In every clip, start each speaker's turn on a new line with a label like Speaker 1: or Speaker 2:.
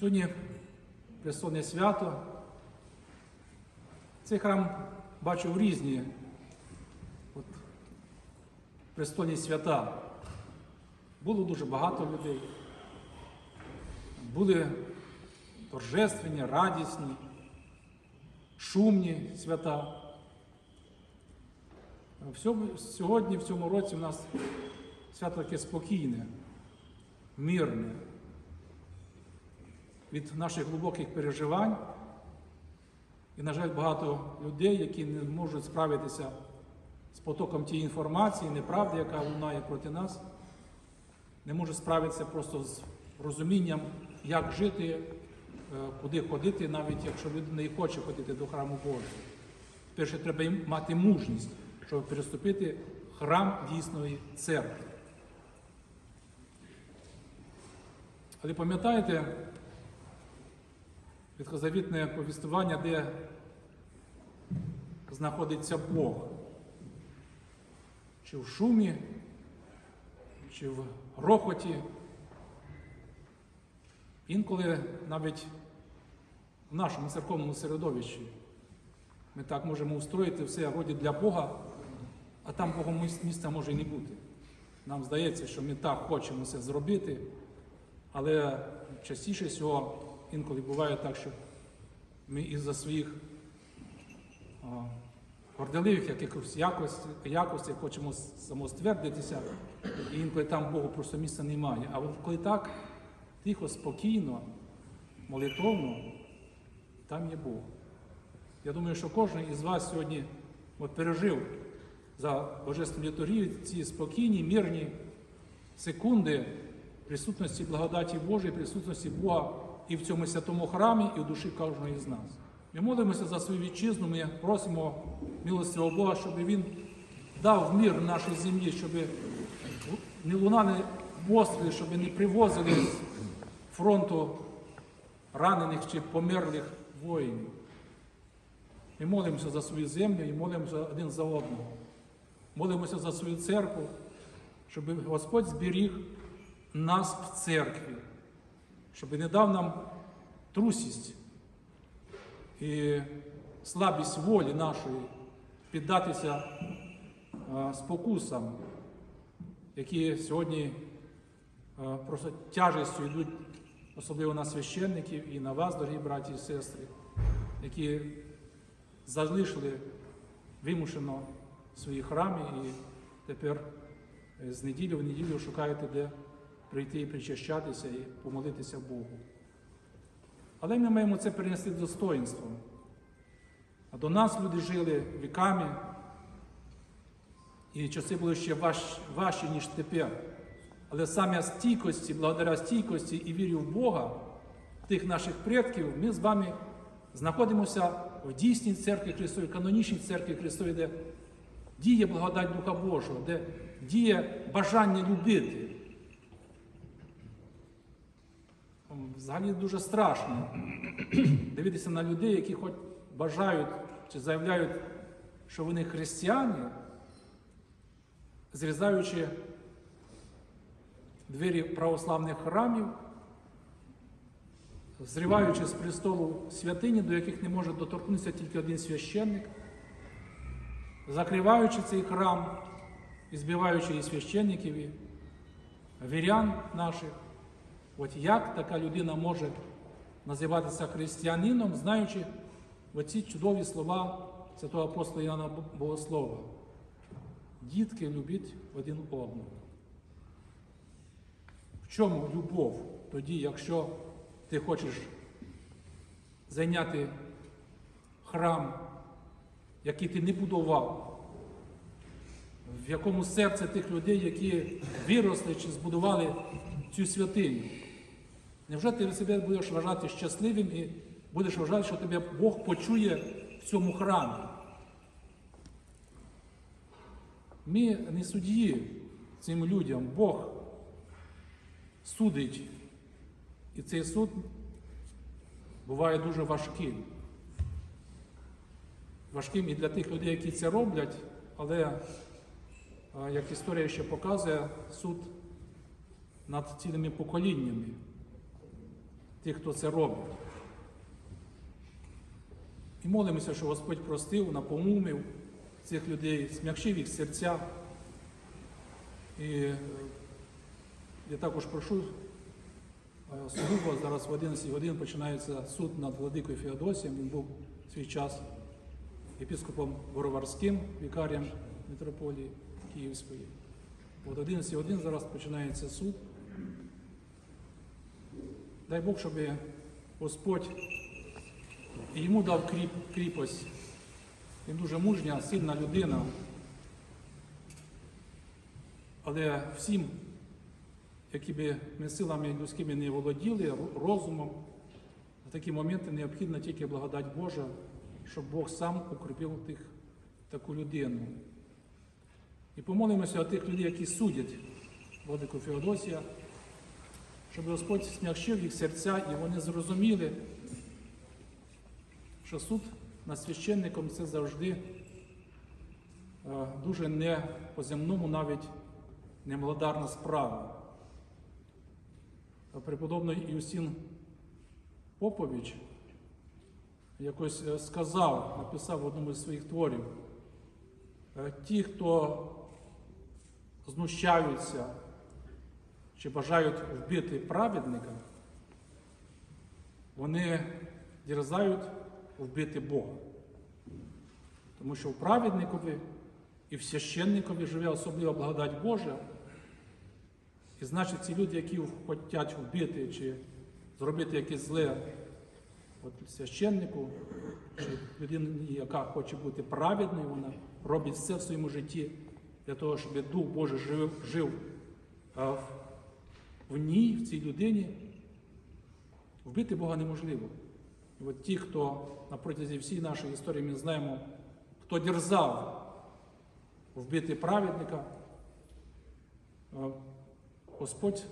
Speaker 1: Сьогодні престольне свято. Цей храм бачив різні от, престольні свята. Було дуже багато людей. Були торжественні, радісні, шумні свята. Сьогодні, в цьому році, у нас свято таке спокійне, мирне. Від наших глибоких переживань. І, на жаль, багато людей, які не можуть справитися з потоком тієї інформації, неправди, яка лунає проти нас, не можуть справитися просто з розумінням, як жити, е, куди ходити, навіть якщо людина і хоче ходити до храму Божого. Перше, треба мати мужність, щоб переступити храм дійсної церкви. Але пам'ятаєте відхозавітне повістування, де знаходиться Бог? Чи в шумі, чи в грохоті. Інколи навіть в нашому церковному середовищі ми так можемо устроїти все вроді для Бога, а там Богу міс- місця може і не бути. Нам здається, що ми так хочемо це зробити, але частіше всього інколи буває так, що ми із-за своїх горделивих якихось якостей, якостей хочемо самоствердитися, і інколи там Богу просто місця немає. А от коли так тихо, спокійно, молитовно, там є Бог. Я думаю, що кожен із вас сьогодні от пережив за Божественну літургію ці спокійні, мирні секунди присутності благодаті Божої, присутності Бога і в цьому святому храмі, і в душі кожного із нас. Ми молимося за свою вітчизну, ми просимо милостивого Бога, щоб Він дав мир нашій землі, щоб не лунали постріли, щоб не привозили з фронту ранених чи померлих воїнів. Ми молимося за свою землю і молимося один за одного. Молимося за свою церкву, щоб Господь зберіг нас в церкві, щоб не дав нам трусість і слабість волі нашої піддатися спокусам, які сьогодні просто тяжестю йдуть, особливо на священників і на вас, дорогі браті і сестри, які залишили вимушено свої храми і тепер з неділі в неділю шукаєте, де прийти і причащатися і помолитися Богу. Але ми маємо це перенести достоїнством. А до нас люди жили віками, і часи були ще важ, важчі, ніж тепер. Але саме стійкості, благодаря стійкості і вірі в Бога, тих наших предків, ми з вами знаходимося в дійсній церкві Христовій, канонічній церкві Христовій, де діє благодать Духа Божого, де діє бажання любити. Взагалі дуже страшно дивитися на людей, які хоч бажають чи заявляють, що вони християни, зрізаючи двері православних храмів, зриваючи з престолу святині, до яких не може доторкнутися тільки один священник, закриваючи цей храм і збиваючи і священників, і вірян наших. От як така людина може називатися християнином, знаючи оці чудові слова святого апостола Іоанна Богослова. Дітки любіть один одного. В чому любов тоді, якщо ти хочеш зайняти храм, який ти не будував, в якому серце тих людей, які виросли чи збудували цю святиню? Невже ти себе будеш вважати щасливим і будеш вважати, що тебе Бог почує в цьому храмі? Ми не судді цим людям, Бог судить. І цей суд буває дуже важким. Важким і для тих людей, які це роблять, але, як історія ще показує, суд над цілими поколіннями. тих, хто це робить. І молимося, що Господь простив, напомумив цих людей, смягчив їх серця. І е, я також прошу е, сугубо, зараз в 11 годин починається суд над владикою Феодосієм. Він був в свій час єпископом Бороварським, вікарієм митрополії Київської. От 11 годин зараз починається суд. Дай Бог, щоб Господь йому дав кріп, кріпость. Він дуже мужня, сильна людина. Але всім, які би ми силами людськими не володіли, розумом, в такі моменти необхідна тільки благодать Божа, щоб Бог сам укріпив тих, таку людину. І помолимося о тих людей, які судять Владику Феодосія, щоб Господь смягчив їх серця і вони зрозуміли, що суд над священником це завжди е, дуже не по-земному навіть немолодарна справа. А Преподобний Іусін Попович якось е, сказав, написав в одному з своїх творів, е, ті, хто знущаються чи бажають вбити праведника, вони дерзають вбити Бога. Тому що в праведникові і в священникові живе особлива благодать Божа. І значить, ці люди, які хочуть вбити чи зробити якесь зле от священнику, чи людині, яка хоче бути праведною, вона робить все в своєму житті для того, щоб Дух Божий жив, жив в ній, в цій людині. Вбити Бога неможливо. І от ті, хто на протязі всієї нашої історії ми знаємо, хто дерзав вбити праведника, е, Господь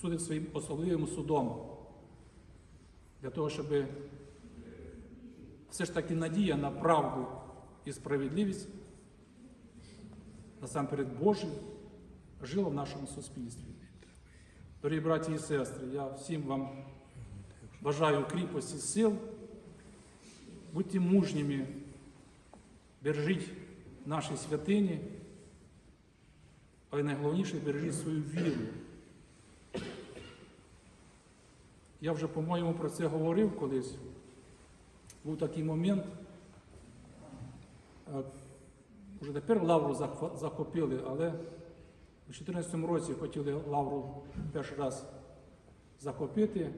Speaker 1: судив своїм особливим судом для того, щоб все ж таки надія на правду і справедливість, насамперед Божу, жила в нашому суспільстві. Дорогі браті і сестри, я всім вам бажаю кріпості сил, будьте мужніми, бережіть наші святині, але найголовніше бережіть свою віру. Я вже, по-моєму, про це говорив колись. Був такий момент. е, Вже тепер лавру захопили, але у 2014 році хотіли лавру перший раз захопити.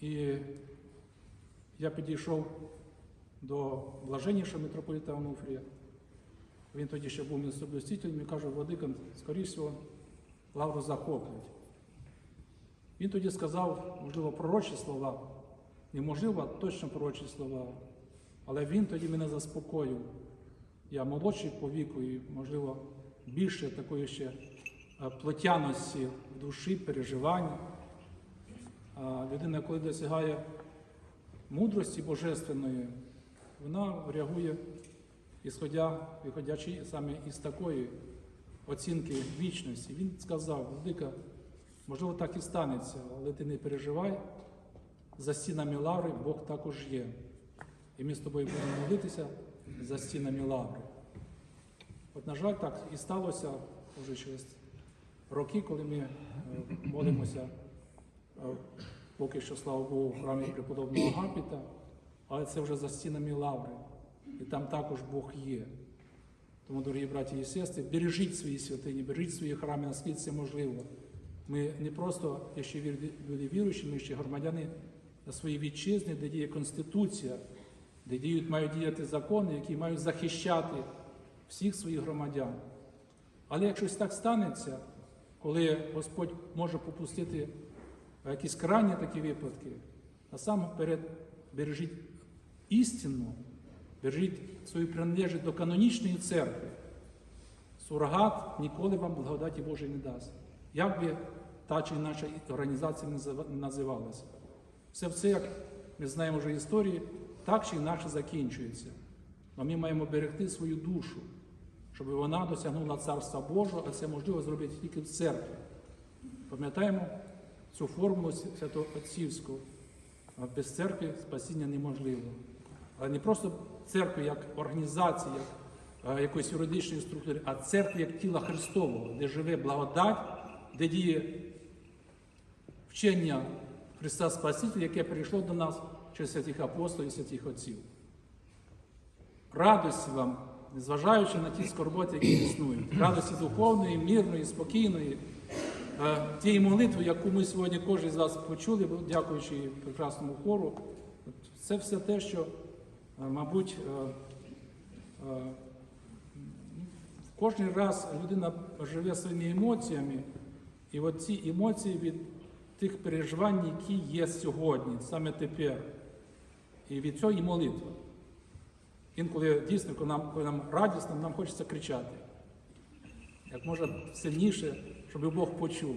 Speaker 1: І я підійшов до блаженнішого митрополіта Онуфрія. Він тоді ще був містоблюстителем і каже, Владика, скоріш всього, лавру захоплять. Він тоді сказав, можливо, пророчі слова, неможливо, а точно пророчі слова. Але він тоді мене заспокоїв. Я молодший по віку і, можливо, більше такої ще е, плотяності в душі, переживань. Людина, коли досягає мудрості божественної, вона реагує, ісходя, виходячи саме із такої оцінки вічності. Він сказав, Владика, можливо, так і станеться, але ти не переживай, за стінами лаври Бог також є. І ми з тобою будемо молитися за стінами лаври. От, на жаль, так і сталося вже через роки, коли ми е, молимося Е, поки що, слава Богу, в храмі преподобного Агапіта, але це вже за стінами лаври. І там також Бог є. Тому, дорогі браті і сестри, бережіть свої святині, бережіть свої храми, наскільки це можливо. Ми не просто є ще люди віруючі, ми ще громадяни на своїй вітчизні, де діє Конституція, де діють, мають діяти закони, які мають захищати всіх своїх громадян. Але якщо так станеться, коли Господь може попустити якісь крайні такі випадки, насамперед бережіть істину, бережіть свою приналежність до канонічної церкви. Сурогат ніколи вам благодаті Божої не дасть. Як би та чи інша організація не називалася. Все це, як ми знаємо вже історії, так чи інакше закінчується. Але ми маємо берегти свою душу, щоб вона досягнула Царства Божого, а це можливо зробити тільки в церкві. Пам'ятаємо цю формулу святоотцівську. Без церкви спасіння неможливо. Але не просто церкви як організації, як якоїсь юридичної структури, а церкви як тіла Христового, де живе благодать, де діє вчення Христа Спасителя, яке прийшло до нас через святих апостолів і святих отців. Радості вам, незважаючи на ті скорботи, які існують, радості духовної, мирної, спокійної, е, тієї молитви, яку ми сьогодні кожен з вас почули, дякуючи прекрасному хору. Це все те, що, е, мабуть, е, кожен раз людина живе своїми емоціями, і от ці емоції від тих переживань, які є сьогодні, саме тепер. І від цього і молитва. Інколи дійсно, коли нам, коли нам радісно, нам хочеться кричати. Як можна сильніше, щоб Бог почув.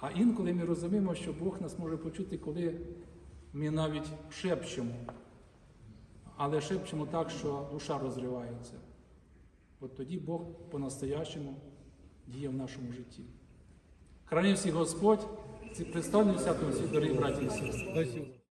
Speaker 1: А інколи ми розуміємо, що Бог нас може почути, коли ми навіть шепчемо. Але шепчемо так, що душа розривається. От тоді Бог по-настоящему діє в нашому житті. Храни всіх Господь, ці представлені всякому всі дорогі браті і сестри.